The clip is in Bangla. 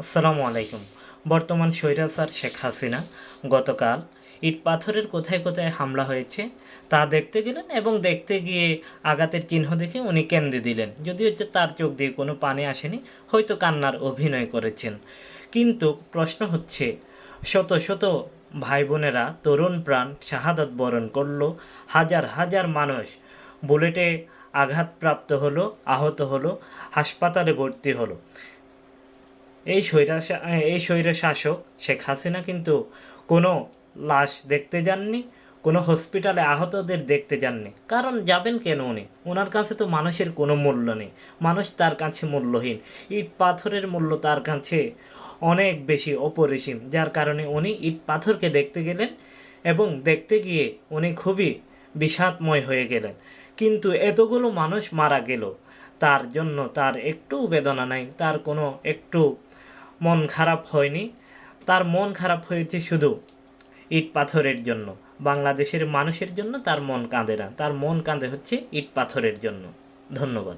আসসালামু আলাইকুম। বর্তমান স্বৈরাচার শেখ হাসিনা গতকাল ইট পাথরের কোথায় কোথায় হামলা হয়েছে তা দেখতে গেলেন এবং দেখতে গিয়ে আঘাতের চিহ্ন দেখে উনি কেন্দ্রে দিলেন। যদিও যে তার চোখ দিয়ে কোনো পানি আসেনি, হয়তো কান্নার অভিনয় করেছেন। কিন্তু প্রশ্ন হচ্ছে, শত শত ভাই বোনেরা তরুণ প্রাণ শাহাদাত বরণ করল, হাজার হাজার মানুষ বুলেটে আঘাতপ্রাপ্ত হলো, আহত হলো, হাসপাতালে ভর্তি হলো। এই স্বৈরা এই স্বৈরা শাসক শেখ হাসিনা কিন্তু কোনো লাশ দেখতে যাননি, কোনো হসপিটালে আহতদের দেখতে যাননি। কারণ যাবেন কেন উনি? ওনার কাছে তো মানুষের কোনো মূল্য নেই। মানুষ তার কাছে মূল্যহীন। ইট পাথরের মূল্য তার কাছে অনেক বেশি অপরিসীম। যার কারণে উনি ইট পাথরকে দেখতে গেলেন এবং দেখতে গিয়ে উনি খুবই বিষাদময় হয়ে গেলেন। কিন্তু এতগুলো মানুষ মারা গেল। তার জন্য তার একটু বেদনা নাই, তার কোনো একটু মন খারাপ হয়নি। তার মন খারাপ হয়েছে শুধু ইট পাথরের জন্য। বাংলাদেশের মানুষের জন্য তার মন কাঁদে না, তার মন কাঁদে হচ্ছে ইট পাথরের জন্য। ধন্যবাদ।